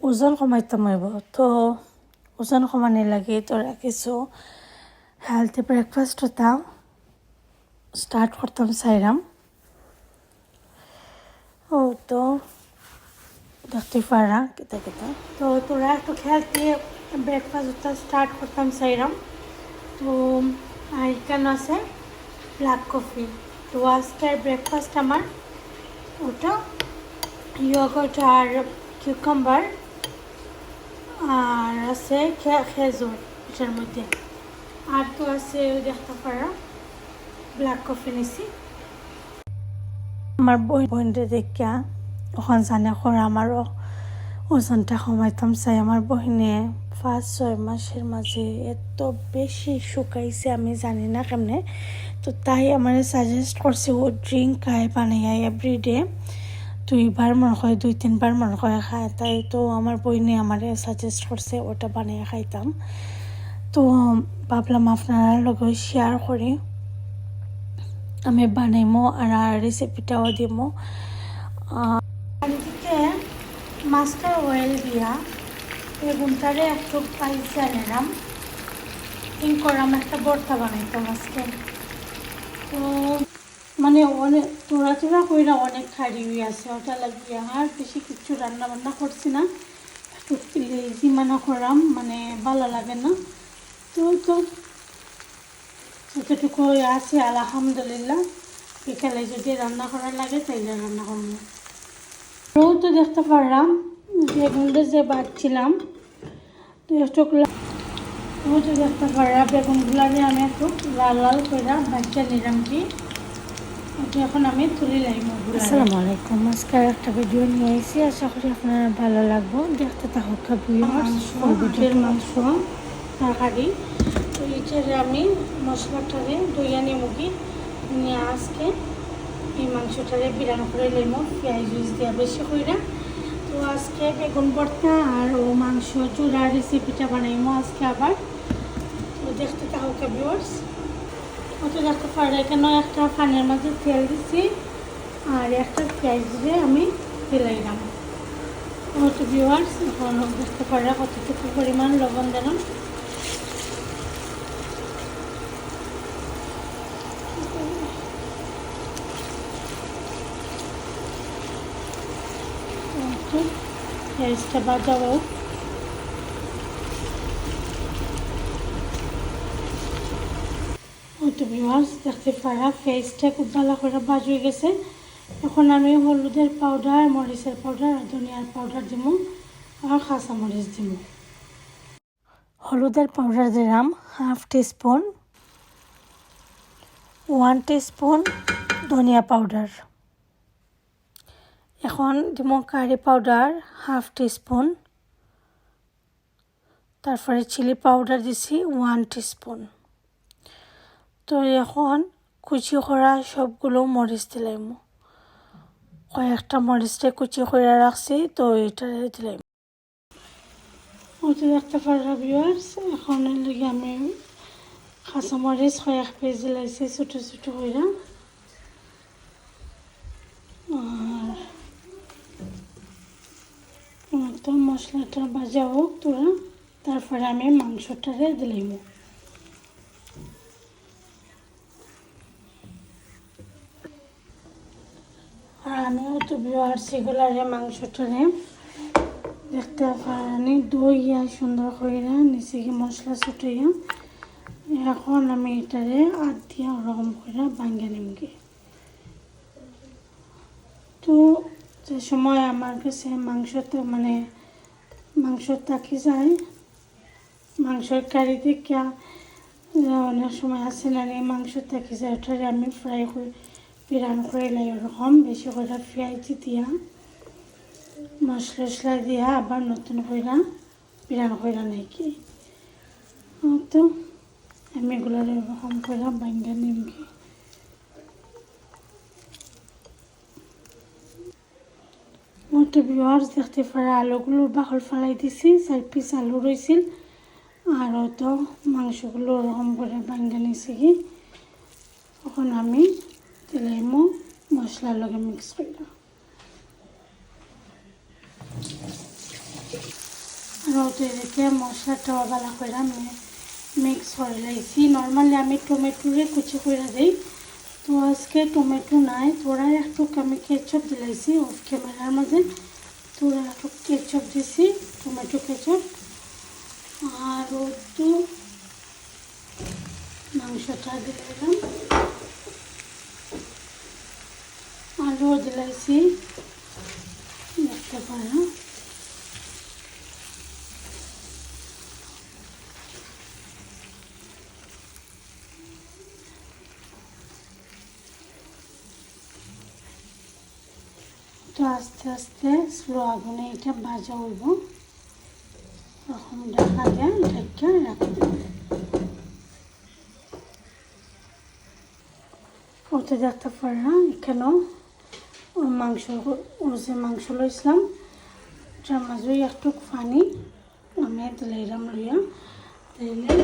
ওজন কমাইতাম হইব তো ওজন কমানি লাগে তোরা কিছু হেলথি ব্রেকফাস্ট হতাম স্টার্ট করতাম সাইরাম ও তো দেখতে পারা কেতা কেতা তো তোরা একটু হেলথি ব্রেকফাস্ট হতা স্টার্ট করতাম সাইরাম তো এখানে আছে? ব্ল্যাক কফি তো আজকের ব্রেকফাস্ট আমার ওটা ইয়গট আর কিউকাম্বার আর আছে খেজুর, এটার মধ্যে। আর তো আছে দেখতে পারো ব্ল্যাক কফি নিছি। আমার বই বোনটা দেখা ওখান জানে করে আমারও ওজনটা কমাইতাম চাই। আমার বহিনে পাঁচ, ছয় মাসের মাঝে এত বেশি শুকাইছে আমি জানি না কেমনে। তো তাই আমার সাজেস্ট করছে ও ড্রিঙ্ক খায় বানাইয়া এভরিডে দুইবার মনে হয়, দুই তিনবার মনে হয় খায় তাই তো আমার বইনে আমার সাজেস্ট করছে ওটা বানিয়ে খাইতাম তো ভাবলাম আপনারা লগে শেয়ার করি আমি বানাইমো আর রেসিপিটাও দিমো। এদিকে মাস্টার অয়েল দিয়া বেগুনটারে একটু পাইসা নিলাম ইন করাম একটা ভর্তা বানাইতাম আজকে। তো মানে অনেক তোরা তোরা কইরা অনেক খাড়ি হয়ে আছে, ওটা লাগিয়ে আর বেশি কিছু রান্না বান্না করছি না। একটু লেজি মানা করাম মানে ভালো লাগে না। তো তো যতটুকু আছে আলহামদুলিল্লাহ, বিকালে যদি রান্না করা লাগে তাইলে রান্না করব। আরও তো দেখতে পারলাম যে বেগুনটা যে বাড়ছিলাম তো একটু তো দেখতে পারলাম বেগুনগুলারে আমি একটু লাল লাল করে বাচ্চা নিলাম কি। এখন আমি তুলে আসসালামু আলাইকুম। আজকে একটা ভিডিও নিয়ে এসেছি আশা করি আপনার ভালো লাগবো। দেখতে থাকুক ভিডিওর মাংস তরকারি। তো এটারে আমি মশলাটারে দইয়া নিয়ে নিয়ে আজকে এই মাংসটারে বিরান করে লইম পেঁয়াজ জুস দিয়া বেশি কইরা। তো আজকে বেগুন ভর্তা আর ও মাংস চূড়া রেসিপিটা বানাইমো আজকে আবার। তো দেখতে ভিউয়ার্স অত দেখতে পারে এখানে একটা পানের মাঝে তেল দিছি আর একটা পেঁয়াজ দিয়ে আমি তেলাইলাম অত ভিউয়ার্স এখন দেখতে পারে কতটুকু পরিমাণ লবণ দিলাম। পেঁয়াজটা বাজাবো তো ভিউয়ার্স দেখতে পারা ফেসটা খুব ভালো করে বাজ হয়ে গেছে। এখন আমি হলুদের পাউডার মরিচের পাউডার আর ধনিয়ার পাউডার দিব আর কাঁচা মরিচ দিব হলুদের পাউডার দিলাম হাফ টিস্পুন ওয়ান টিস্পুন ধনিয়া পাউডার এখন দিব কারি পাউডার হাফ টিস্পুন তারপরে চিলি পাউডার দিছি ওয়ান টিস্পুন তো এখন কুচি করা সবগুলো মরিচ দিলাম কয়েকটা মরিচটা কুচি করে রাখছি তো এটা দিলাম ওটা দেখতে পারা এখন লেগে আমি কাঁচা মরিচ কয়েক পিস দিলাইছি ছোটো ছোটো করে আর তো মশলাটা ভাজা হোক তোরা তারপরে আমি মাংসটারে দিলাম আর এগুলারে মাংসটারে দেখতে দইয়া সুন্দর নিচে মশলা ছুটাইয়া এখন আমি এটারে দিয়া ওরকম করে তো যে সময় আমার কাছে মাংসটা মানে মাংস তাকি যায় মাংসের কারি থেকে অনেক সময় আছে না মাংস তাকি যায়, ওটারে আমি ফ্রাই করে। বিরান করে লাই ওরকম। বেশি করে পেঁয়াজ দিয়া। মশলা টসলা দিয়া আবার নতুন করে বিরান করে নাকি তো আমি এগুলো এরকম করে বাঙ্গা নিমকি মোটো ভিউয়ার্স দেখতে পারে আলুগুলোর বাকল ফেলাই দিছি, চার পিস আলু রয়েছিল আর তো মাংসগুলো ওরকম করে বাঙ্গা নিছি কি? এখন আমি তেলাইমো মশলার লগে মিক্স করলাম রোদে রেখে মশলাটা ভালো করে মিক্স করে লাইছি নর্মালি আমি টমেটোরে কুচি করে দিই তো আজকে টমেটো নাই তোরা একটু আমি কেচপ দিলাইছি অফ ক্যামেরার মাঝে তোরা একটু কেচপ দিছি টমেটো কেচপ আর একটু মাংসটা দিলাম দেখতে পারো তো আস্তে আস্তে স্লো আগুনে এটা ভাজা হইব। তখন দেখা যায়, ঢেকে রাখি। দেবে ওতে দেখতে পারলাম এখানেও মাংস যে মাংস লইছিলাম ওটার মাঝে একটু পানি আমি দিলাইলাম লইয়া দিলে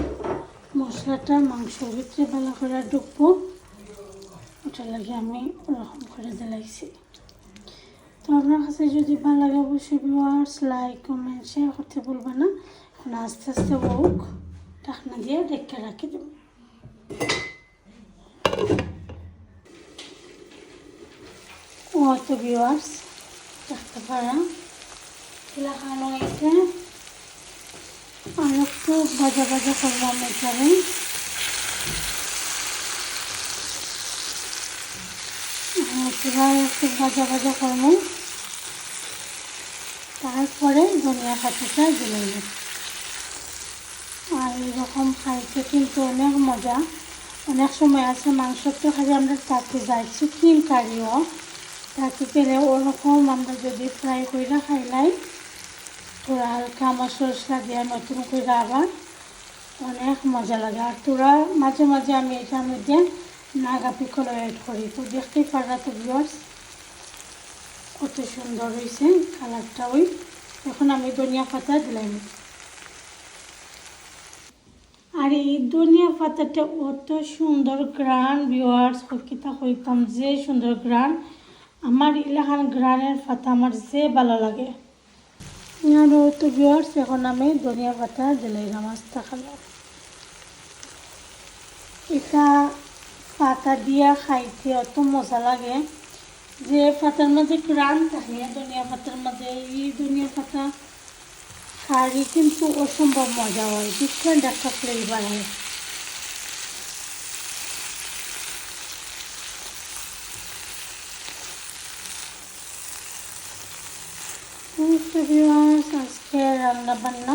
মশলাটা মাংসর ভিতরে ভালো করে ঢুকবো ওটা লাগে আমি ওরকম করে দিলাইছি। তো আপনার কাছে যদি ভালো লাগে অবশ্যই ভিউয়ার্স লাইক কমেন্ট শেয়ার করতে বলবে না। এখন আস্তে আস্তে হোক ঢাকনা দিয়ে রেখে রাখি দেবো ও তো ভিউয়ার্স দেখতে পারা লাগানো এটা। আর একটু ভাজা ভাজা করলাম এখানে। একটু ভাজা ভাজা করব। তারপরে ধনিয়া পাতাটা দিলাম আর এরকম খাইতে কিন্তু অনেক মজা। অনেক সময় আছে মাংস তো আমরা তাকে যাই চিকেন কারিও তাকে পেলে ওরকম আমরা যদি ফ্রাই করে খাইলাই, তোরা হালকা সরষা দিয়ে নতুন করে আবার অনেক মজা লাগে। আর তোরা মাঝে মাঝে আমি এটার মধ্যে নাগা পিকল অ্যাড করি। তো দেখতেই পারা তো ভিউয়ার্স কত সুন্দর হয়েছে কালারটা ওই। এখন আমি ধনিয়া পাতা দিলাম। আর এই ধনিয়া পাতাটা অত সুন্দর গ্রান ভিউয়ার্স কিতা হইতাম যে সুন্দর গ্রান আমার এলাকার গ্রানের পাতা আমার যে ভালো লাগে। আর তো ভিউয়ার্স এখন আমি ধনিয়া পাতা দিলাম আস্তা খালো এটা পাতা দিয়া খাইতে অত মজা লাগে যে পাতার মাঝে গ্রান থাকে, ধনিয়া পাতার মাঝে। এই ধনিয়া পাতা খাড়ি কিন্তু অসম্ভব মজা হয় ডিফারেন্ট একটা ফ্লেভার হয়। আজকে রান্না বান্না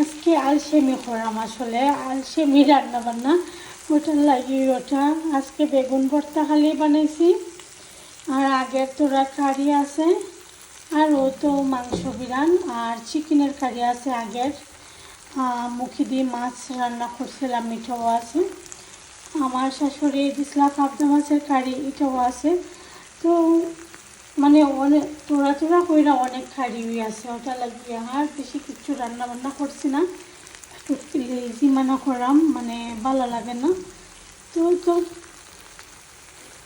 আজকে আলসেমি করাম আসলে, আলসেমি রান্না বান্না ওটার লাগি ওটা। আজকে বেগুন ভর্তা খালি বানাইছি। আর আগের তোরা কারি আছে, আর ও তো মাংস বিরান, আর চিকেনের কারি আছে আগের। মুখি দিয়ে মাছ রান্না করছিলাম, এটাও আছে। আমার শাশুড়ি দিসলা পাবদা মাছের কারি, এটাও আছে। তো মানে অনেক তোরা তোরা কইরা অনেক কারি আছে, ওটা লাগিয়ে আর বেশি কিছু রান্না বান্না করছি না। লেজি মানা করাম মানে ভালো লাগে না। তো তো,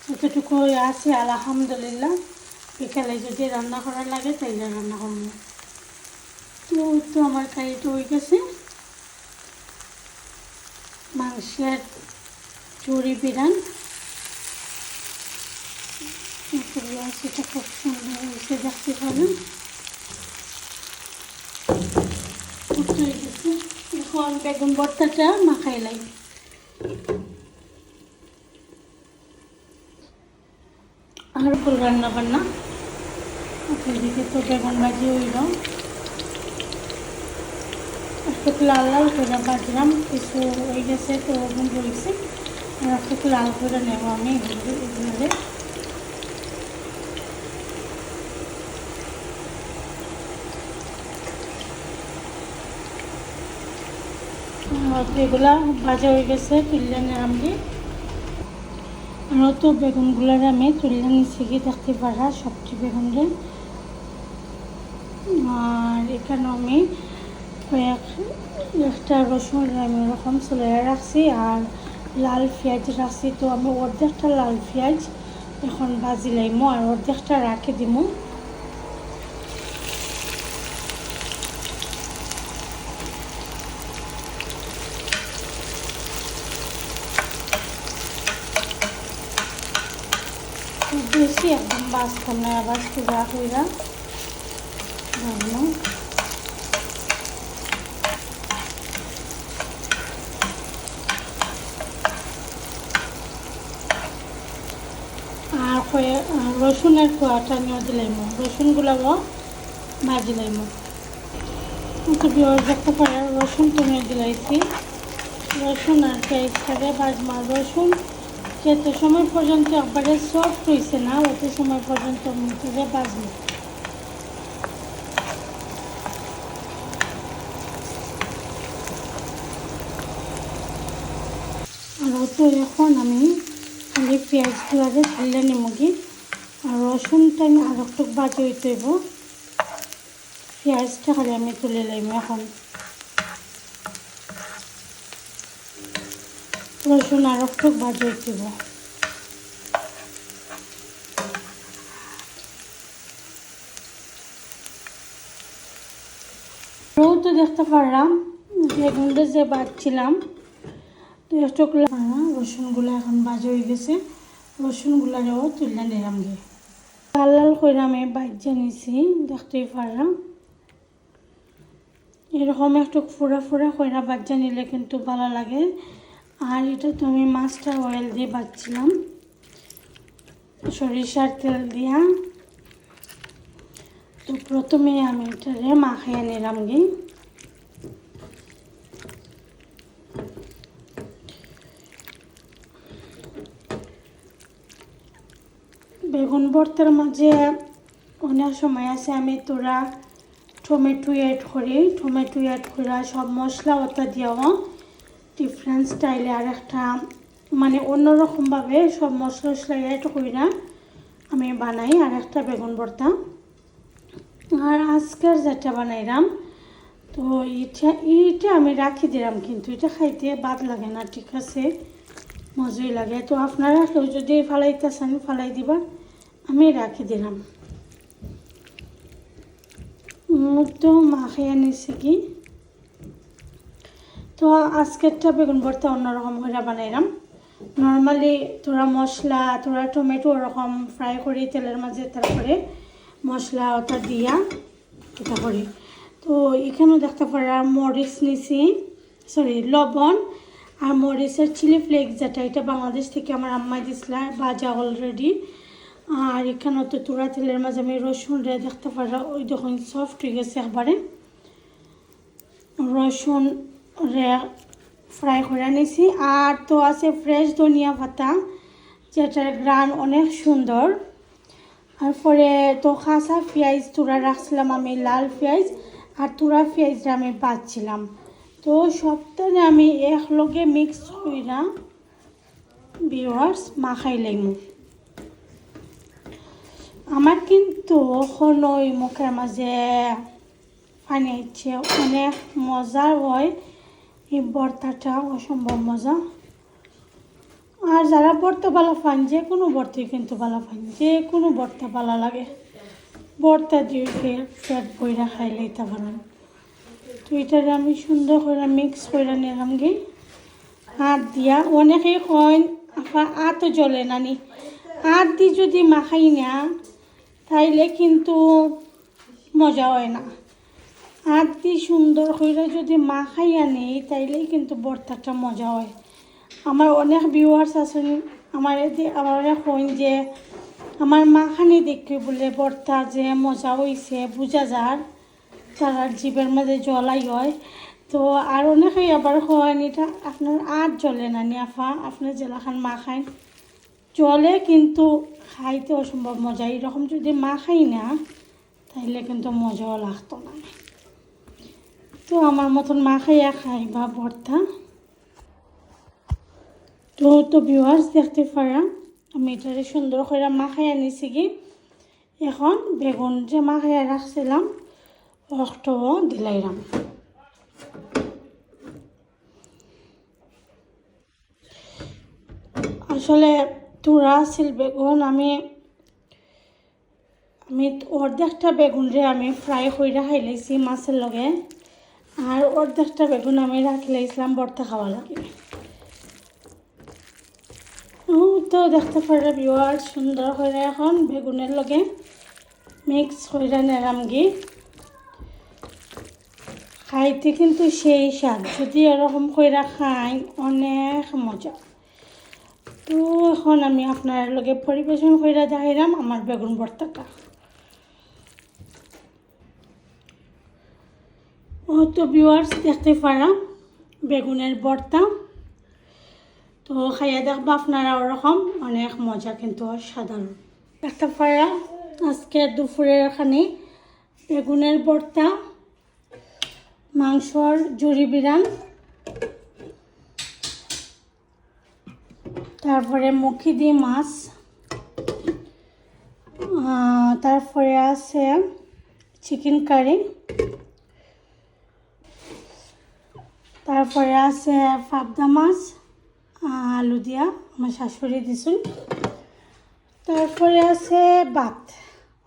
যতটুকু আছে আলহামদুলিল্লাহ, বিকালে যদি রান্না করার লাগে তাইলে রান্না করব। তো তো আমার কারিটা হয়ে গেছে। মাংসের চুরি বিরান। সেটা খুব সুন্দর হয়েছে, দেখতে মাখাই লাই। আর ফুল রান্না বান্না? এদিকে তো বেগুন ভাজি হইল। একটু লাল লাল করে ভাজলাম, কিছু হয়ে গেছে, তো ওগুন বলছি আর একটু লাল করে নেব আমি, এগুলো এগুলা ভাজা হয়ে গেছে তুললে আমি আরও তো বেগুনগুলোর আমি তুললে নিচে গিয়ে দেখতে পারা সবজি বেগুনরে আর এখানে আমি কয়েক, একটা রসুন আমি এরকম চলে রাখছি আর লাল পেঁয়াজ রাখছি। তো আমি অর্ধেকটা লাল পেঁয়াজ এখন ভাজি লাইমো আর অর্ধেকটা রাখে দিমো। বেশি একদম বাঁচতাম না আবার সুরা হইরা ভাবলাম আর আর রসুনের কোয়াটা নিয়ে দিলাম রসুনগুলাও ভাজি লাইম। তো বিয়ার দেখতে পারে রসুন তুমি দিলাইছি রসুন আর পেঁয়াজটাকে ভাজমা রসুন। যত সময় পর্যন্ত একবারে সফট হয়েছে না, অত সময় পর্যন্ত মুখে ভাজবো আর তো এখন আমি খালি পেঁয়াজগুলো ঢেলে নিমগি আর রসুনটা আমি আর একটু বাজি হইতে পেঁয়াজটা খালি আমি তুলে লাইম এখন। রসুন আর একটু হইতে হইব রৌ তো দেখতে পারলাম বেগুনটা যে বাজছিলাম, তো একটু রসুনগুলো এখন বাজে হয়ে গেছে, রসুনগুলারেও তুলে নিলাম গিয়ে লাল লাল করে আমি বাজ্যা নিছি, দেখতেই পারলাম। এরকম একটু ফুরা ফুরা কইরা বাজ্যা নিলে কিন্তু ভালো লাগে। আর এটা তো আমি মাস্টার অয়েল দিয়ে বাজছিলাম সরিষার তেল দিয়া। তো প্রথমে আমি এটারে মাখাইয়া নিলাম গিয়ে বেগুন ভর্তার মাঝে অনেক সময় আছে, আমি তোরা টমেটো অ্যাড করি। টমেটো অ্যাড করা সব মশলা ওটা দিয়াও। ডিফারেন্ট স্টাইলে আর একটা মানে অন্যরকমভাবে সব মশলা টশলা অ্যাড করি না। আমি বানাই আর একটা বেগুন ভর্তা। আর আজকের যেটা বানাইলাম, তো এটা এইটা আমি রাখি দিলাম কিন্তু এটা খাইতে বাদ লাগে না, ঠিক আছে? মজাই লাগে। তো আপনারা কেউ যদি ফালাইতে চান ফালাই দিবা, আমি রাখি দিলাম। মুখ তো মাখিয়ে নিছি কি? তো আজকেরটা বেগুন ভর্তা অন্যরকম করে বানাইলাম নর্মালি তোরা মশলা, তোরা টমেটো ওরকম ফ্রাই করি, তেলের মাঝে তারপরে মশলা ওটা দিয়া এটা করি। তো এখানেও দেখতে পারা মরিচ নিছি সরি লবণ আর মরিচের চিলি ফ্লেক্স যেটা, এটা বাংলাদেশ থেকে আমার আম্মাই দিছিল, ভাজা অলরেডি আর এখানেও তো তোরা তেলের মাঝে আমি রসুন রে দেখতে পারা, ওই দেখুন সফট হয়ে গেছে একবারে। রসুন ফ্রাই করে নিছি। আর তো আছে ফ্রেশ ধনিয়া পাতা যেটার গ্রান অনেক সুন্দর আর পরে তো খাসা পেঁয়াজ তোরা রাখছিলাম আমি লাল পেঁয়াজ আর তোরা পেঁয়াজটা আমি বাঁচছিলাম তো সপ্তাহে আমি একলগে মিক্স করি কইরা ভিওয়ার্স মাখাই লাইমু আমার কিন্তু ওই মুখের মাঝে ইচ্ছে অনেক মজার হয়। এই ভর্তাটা অসম্ভব মজা। আর যারা ভর্তা ভালো পান যে কোনো ভর্তাই কিন্তু ভালো পান যে কোনো ভর্তা ভালো লাগে। ভর্তা দিয়ে পেট বইরা খাইলে এটা ভালো তো এটারে আমি সুন্দর করে মিক্স করে নিলাম গে। হাত দিয়া অনেকেই কইন, আপা আতো জ্বলে নানি। হাত দিয়ে যদি মাখাই না, তাইলে কিন্তু মজা হয় না। হাত দিয়ে সুন্দর করে যদি মাখাইয়া নেই, তাইলেই কিন্তু ভর্তাটা মজা হয়। আমার অনেক ভিউয়ার্স আছেন, আমার আমার কইন যে আমার মাখানি দেখি বলে ভর্তা যে মজা হইছে, বুঝা যার, তার জীবের মাঝে জলাই হয়। তো আর অনেকেই আবার হয় এটা আপনার আর জলে না নি আফা? আপনার জেলাখান মা খায় জলে কিন্তু খাইতে অসম্ভব মজা এরকম যদি মা খাই না, তাইলে কিন্তু মজাও লাগতো না। তো আমার মতন মা খাইয়া খাই বা ভর্তা। তো তো ভিউয়ার্স দেখতে পারা, আমি এটারে সুন্দর করে মাখাইয়া নিছি কি? এখন বেগুন যে মাখাইয়া রাখছিলাম রক্তও দিলাইলাম আসলে তুরা আছিল বেগুন, আমি আমি অর্ধেকটা বেগুন রে আমি ফ্রাই করে খাই লাইছি মাছের লগে। আর অর্ধেকটা বেগুন আমি রাখি লাইছিলাম ভর্তা খাওয়া লাগে তো দেখতে পারে বিওয়ার সুন্দর করে এখন বেগুনের লগে মিক্স করে নেরামগি খাইতে কিন্তু সেই স্বাদ, যদি এরকম কইরা খাই অনেক মজা। তো এখন আমি আপনার লগে পরিবেশন কইরা দেখাইলাম আমার বেগুন ভর্তাটা। তো ভিউয়ার্স দেখতে পারাম বেগুনের ভর্তা তো খাইয়া দেখবা আপনারা ওরকম অনেক মজা কিন্তু সাধারণ দেখতে পারা আজকে দুপুরের এখানে বেগুনের ভর্তা মাংসর জুড়ি বিরান তারপরে মুখি দিয়ে মাছ তারপরে আছে চিকেন কারি। তারপরে আছে পাবদা মাছ, আলু দিয়া, আমার শাশুড়ি দিছুন। তারপরে আছে ভাত।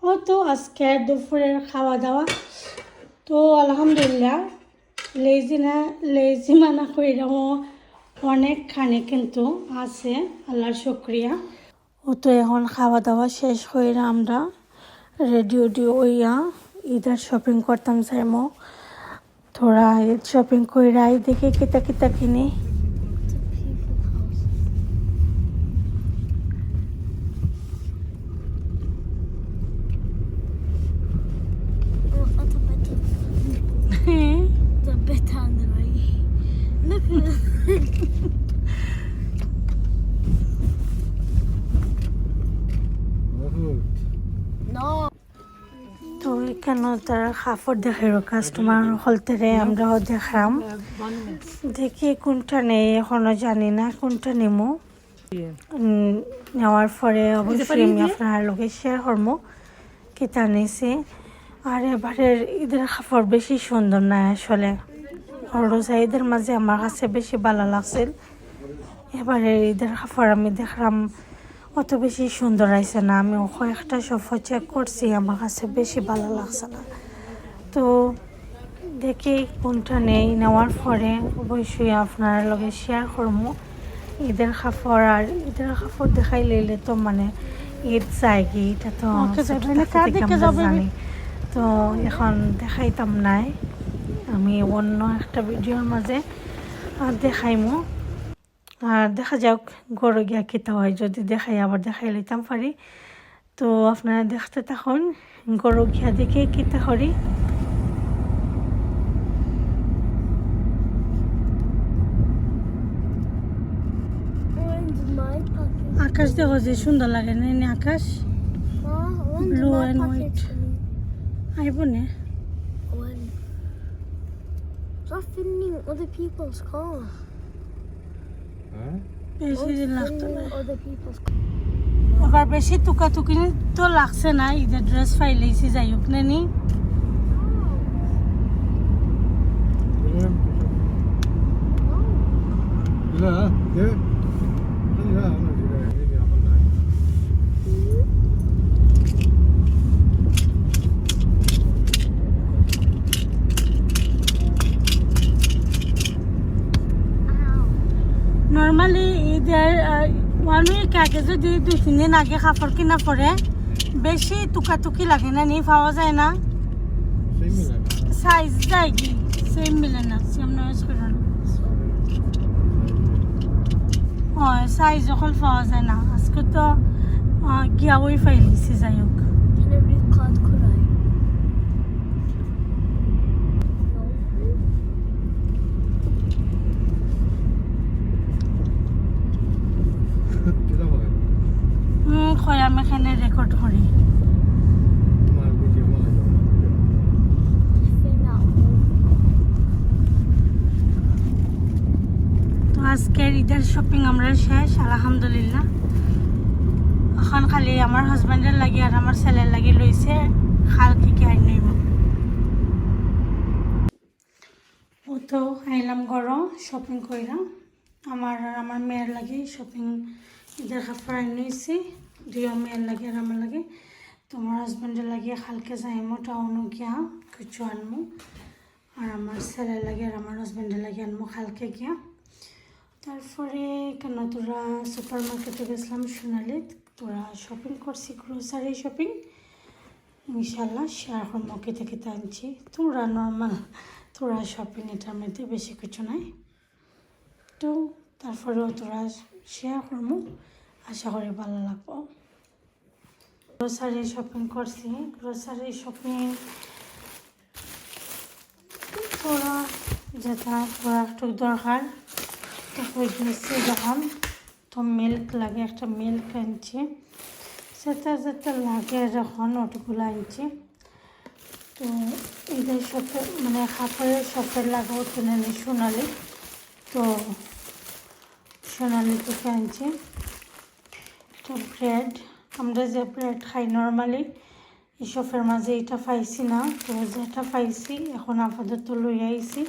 ও তো আজকে দুপুরের খাওয়া দাওয়া তো আলহামদুলিল্লাহ, লেজি না, লেজি মানা কইরামও অনেক খানি কিন্তু আছে, আল্লাহর শুক্রিয়া। ও তো এখন খাওয়া দাওয়া শেষ হইরা আমরা রেডিও উডি হইয়া ঈদের শপিং করতাম চাইমো থোড়া শপিং কইরা দেখি কিতা কিতা কিনি তারা কাপড় দেখাইরো কাস্টমার হলতেরে আমরাও দেখলাম দেখি কোনটা নেই এখনও জানি না, কোনটা নেমো। নেওয়ার পরে অবশ্যই আমি আপনার লোকে শেয়ার করব কিতা নিয়েছি আর এবারের ঈদের কাপড় বেশি সুন্দর না আসলে। রোজা ঈদের মাঝে আমার কাছে বেশি ভালো লাগছিল। এবারের ঈদের কাপড় আমি দেখলাম। অত বেশি সুন্দর আইছে না। আমি কয়েকটা সফর চেক করছি আমার কাছে বেশি ভালো লাগছে না। তো দেখি কোনটা নেই। নেওয়ার পরে অবশ্যই আপনার লগে শেয়ার করব। ঈদের কাপড় আর ঈদের কাপড় দেখাই লইলে তো মানে ঈদ যায় কি? এটা তো? জানি। তো এখন দেখাইতাম নাই। আমি অন্য একটা ভিডিওর মাঝে দেখাইমো। আর দেখা যাক গরু গিয়া কিতা হয় যদি দেখাই আবার দেখাই লইতাম পারি তো আপনারা দেখতে থাকুন গরু গিয়া দেখে কিতা করি. আকাশ দেখো যে সুন্দর লাগে না আকাশ white. for me. আইব নে Stop filming other people's cars. বেশি লাগতো না আবার বেশি টুকাটুকি তো লাগছে না ঈদের ড্রেস ফাইলেছি যাই হোক না নি Yeah, yeah, yeah. ওয়ান কাকে যদি দুই তিন আগে কাপড় কিনা পরে বেশি টুকাটুকি লাগে না নি পাওয়া যায় না। সাইজ যায় কি? সেম মিলে না সেম নয়েজ করে না হয় সাইজ অকল পাওয়া যায় না। আজকে তো গিয়া ওই ফাইল দিছে যাই হোক শপিং আমরা শেষ, আলহামদুলিল্লাহ। এখন খালি আমার হাজব্যান্ডের লাগি আর আমার ছেলের লাগি লইছে খাল থেকে আই নইব ও তো আইলাম ঘর শপিং কইরা। আমার আর আমার মেয়ের লাগে শপিং ঈদের কাপড় আই নইছি দুই মেয়ের লাগে আর আমার লাগে। তোমার হাজব্যান্ডের লাগে খালকে যাইমো টাউনও গিয়া, কিছু আনমো। আর আমার ছেলের লাগে আর আমার হাজব্যান্ডের লাগে আনমো খালকে গিয়া। তারপরে কেন তোরা সুপার মার্কেটে গেছিলাম সোনালি তোরা শপিং করছি গ্রোসারি শপিং ইনশাল্লাহ শেয়ার কেতে কেতে আনছি। তোরা নর্মাল তোরা শপিং এটার মধ্যে বেশি কিছু নাই। তো তারপরেও তোরা শেয়ার করব আশা করি ভালো লাগবো। গ্রোসারি শপিং করছি গ্রোসারি শপিং তোরা যেটা তোরা একটু দরকার। তো হয়েছে যখন তো মিল্ক লাগে, একটা মিল্ক আনছি। সেটা যেটা লাগে যখন ওটুকুলো আনছি। তো এদের শপে মানে কাপড়ের শপে লাগাও কিনে নি সোনালি। তো সোনালি থেকে আনছি। তো ব্রেড আমরা যে ব্রেড খাই নর্মালি শপের মাঝে এটা পাইছি না। তো যেটা পাইছি, এখন আপাতত লই আইছি।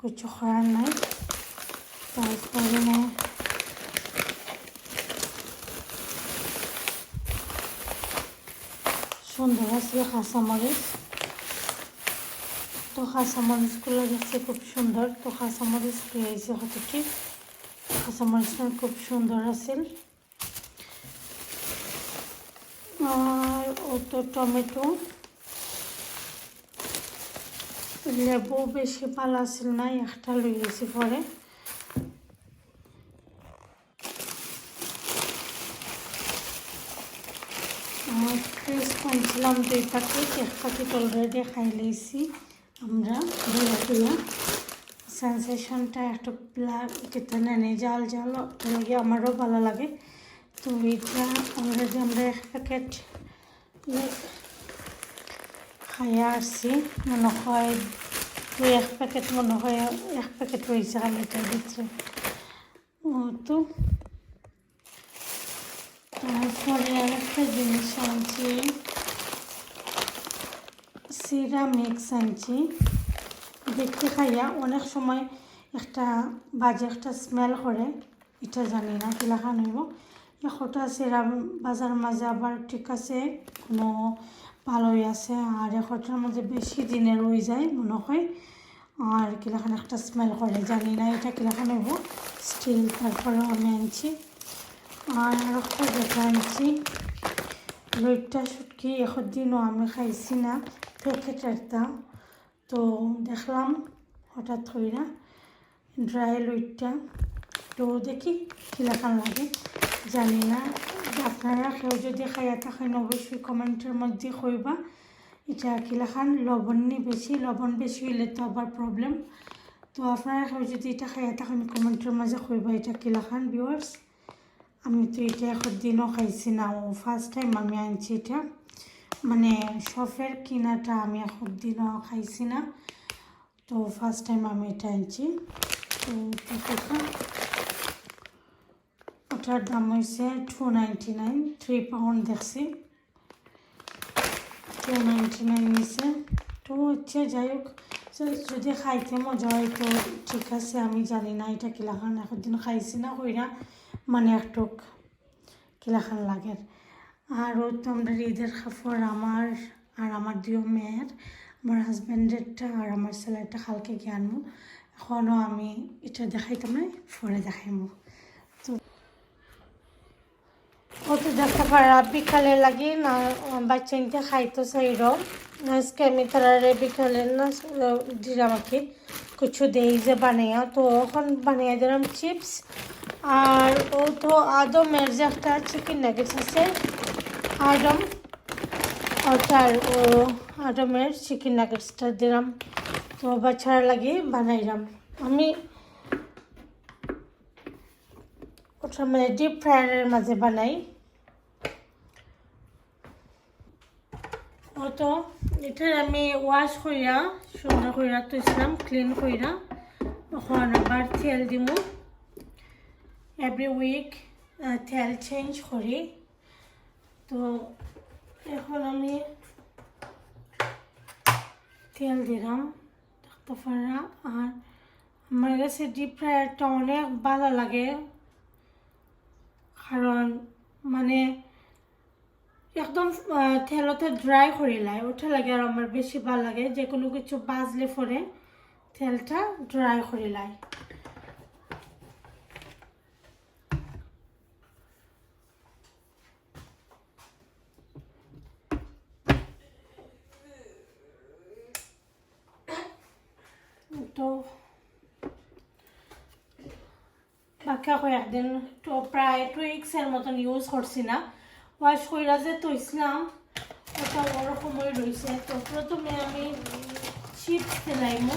কিছু করার নাই। তারপরে সুন্দর আছে কাঁচামরিচ তো কাঁচামরিচগুলো দেখছে খুব সুন্দর তো কাঁচামরিচ পেয়েছে হতটি কাঁচামরিচটা খুব সুন্দর আছিল আর ও তো টমেটো লেবু বেশি ভালো আছিল না একটা লই গেছি পরে ফ্রেশ আনছিলাম দুই প্যাকেট এক প্যাকেট অলরেডি খাই লেছি আমরা দুলা সেন্সেশনটা একটু ব্ল্যাক কেটে নেই জাল জাল, লাগে আমারও ভালো লাগে। তো এটা অলরেডি আমরা এক প্যাকেট খাইয়া আসছি। মনে হয় এক প্যাকেট মনে হয় এক প্যাকেট রয়েছে খালি এটার ভিতরে। তো তারপরে আরেকটা জিনিস আনছি। সিরা মিক্স আনছি। দেখতে খাইয়া অনেক সময় একটা বাজে একটা স্মেল করে, এটা জানি না কিলাখান হইব। এশটা সিরা বাজার মাঝে আবার ঠিক আছে, কোনো ভালোই আছে, আর এশটার মধ্যে বেশি দিনের রয়ে যায় মনে হয়, আর কিলাখান একটা স্মেল করে, জানি না এটা কিলাখান হইব। স্টিল তারপরে আমি আনছি। আর একটা যেটা আনছি লইট্টা শুটকি দিনও আমি খাইছি না প্যাকেট তো দেখলাম হঠাৎ করে না ড্রাই লইট্টা। তো দেখি কিলাখান লাগে, জানি না। আপনারা কেউ যদি খাইয়া থাকেন, অবশ্যই কমেন্টের মধ্যে কইবা, এটা কিলাখান লবণ নি বেশি, লবণ বেশি হইলে তো আবার প্রবলেম তো আপনারা কেউ যদি এটা খাইয়া থাকেন, কমেন্টের মাঝে কইবা এটা কিলাখান ভিউয়ার্স আমি তো এটা এখন দিনও খাইছি না। ও ফার্স্ট টাইম আমি আনছি এটা। মানে শপের কিনাটা আমি এখন দিনও খাইছি না। তো ফার্স্ট টাইম আমি এটা আনছি। তো ওটার দাম হয়েছে two ninety nine three pound দেখছি। টু নাইনটি নাইন নিছে। তো হচ্ছে যাই হোক যদি খাইতে মজা হয় তো ঠিক আছে, আমি জানি না এটা কিলাখান, এখন দিন খাইছি না কইরা। মানে একটু কিলাখান লাগে। আরও তো আমরা ঈদের কাপড় আমার আর আমার দুই মেয়ের, আমার হাজব্যান্ডেরটা আর আমার ছেলেরটা কালকে গিয়ে আনব। এখনও আমি এটা দেখাইতাম না পরে দেখাইমু তো ও তো দেখতে পারা বিকালে লাগি না, বাচ্চা নিতে খাইতো চাইর আজকে আমি তারা বিকালে না, দিলাম আমাকে কিছু দেই যে বানাইয়া। তো এখন বানিয়ে দিলাম চিপস আর ও তো আদমের যে একটা চিকেন নাগেটস আছে, আদম ওটার ও আদমের চিকেন নাগেটসটা দিলাম। তো বাচ্চারা লাগে বানাইলাম। আমি ওটা মানে ডিপ ফ্রায়ারের মাঝে বানাই। তো এটা আমি ওয়াশ কইরা, সুন্দর কইরা তুইছিলাম ক্লিন কইরা। এখন আবার তেল দিমু। এভরি উইক তেল চেঞ্জ করি। তো এখন আমি তেল দিলাম দেখতে পারা আর আমার কাছে ডিপ ফ্রায়ারটা অনেক ভালো লাগে। কারণ মানে একদম তেলতে ড্রাই করে লাই ওটা লাগে আর আমার বেশি ভালো লাগে। যে কোনো কিছু বাজলে পরে তেলটা ড্রাই করে লাই কালকে কয়েকদিন প্রায় টু উইক্সের মতন ইউজ করছি না। ওয়াশ কইরা যে তো ইসলাম, ওটা বড় সময় রয়েছে তো প্রথমে আমি চিপস দিলাইমু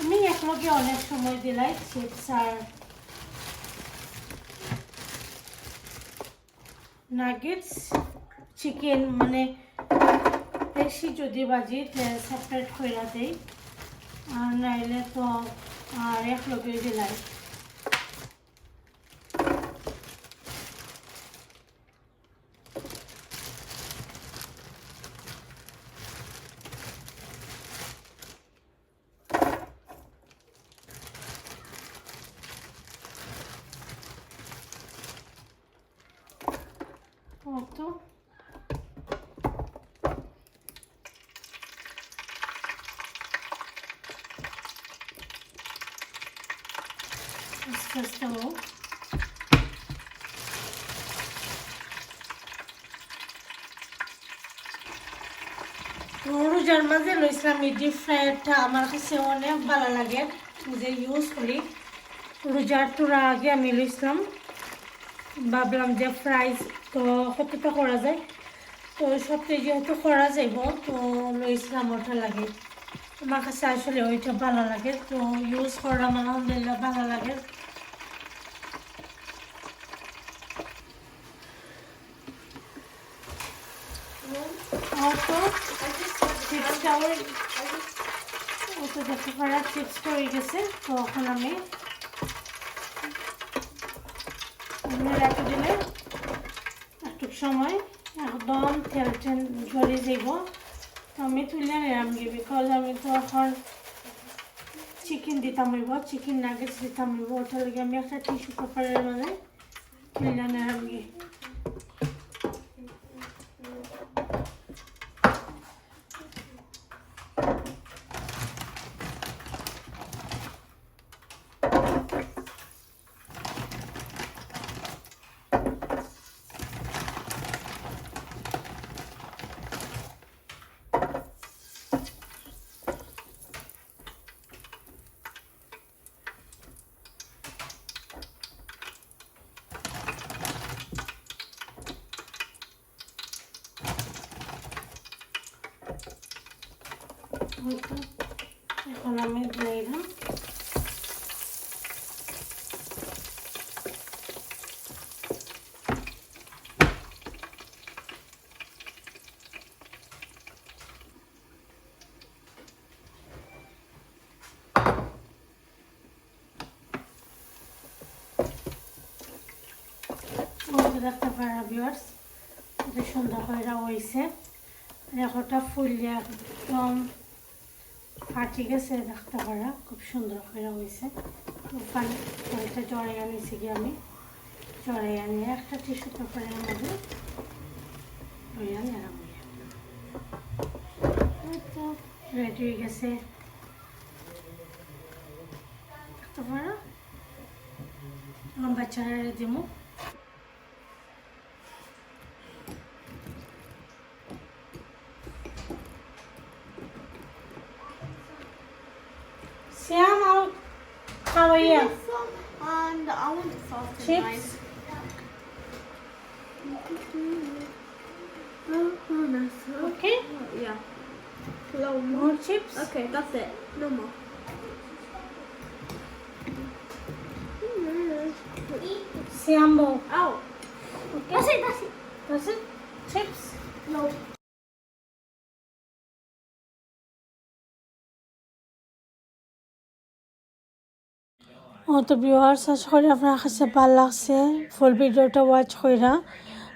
আমি একলগে অনেক সময় দিলাই চিপস আর নাগেটস চিকেন মানে বেশি যদি বাজি সেপারেট করে দেই। আর নাইলে তো আর এক লগে দিলাই। তো হোক রোজার মাঝে লইছিলাম এই ডিপ আমার কাছে অনেক ভালো লাগে যে ইউজ করি। রোজার তোরা আগে আমি লইছিলাম, ভাবলাম যে ফ্রাইজ তো কতটা করা যায়? তো সবটাই যেহেতু করা যাইব, তো লইছিলাম ওটা লাগে। আমার কাছে আসলে ওইটা ভালো লাগে, তো ইউজ করলাম আলহামদুলিল্লাহ ভালো লাগে আর তো চিপসটা ওই ও তো দেখতে পারা চিপসটা হয়ে গেছে, তো এখন আমি রেখে দিলে একটু সময়, একদম তেল গড়ে যাব তো আমি তুলে নিলাম গিয়ে বিকজ আমি তো এখন চিকেন দিতাম হইব চিকেন নাগেটস দিতাম হইব, ওটার আমি একটা টিস্যু পেপারের মানে তুলে নিলাম গিয়ে। এখন আমি দিলাম দেখতে পারা ভিউয়ার্স কত সুন্দর করে হয়েছে রেখটা ফুলিয়া একদম ফাটি গেছে দেখতে পারা, খুব সুন্দর করে হয়েছে। পানি পানিটা জড়াই আনিছি কি আমি। জড়াই আনিয়ে একটা টিস্যু পেপারের মধ্যে ধুইয়া নেড়াম তো রেডি হয়ে গেছে। দেখতে পারা? আমার বাচ্চারা দিমু Sam, how, how are you? And I want the Chips? Okay. Yeah. Hello, more. Chips? Okay, that's it. No more. Siambo. তো ভিউয়ার্স আশা করি আপনার কাছে ভালো লাগছে। ফুল ভিডিওটা ওয়াচ কইরা।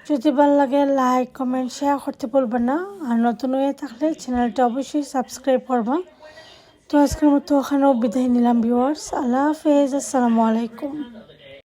যদি ভালো লাগে লাইক কমেন্ট শেয়ার করতে বলবেন না। আর নতুন হয়ে থাকলে চ্যানেলটা অবশ্যই সাবস্ক্রাইব করবা। তো আজকের মতো ওখানেও বিদায় নিলাম ভিউয়ার্স আল্লাহ হাফেজ, আসসালামু আলাইকুম।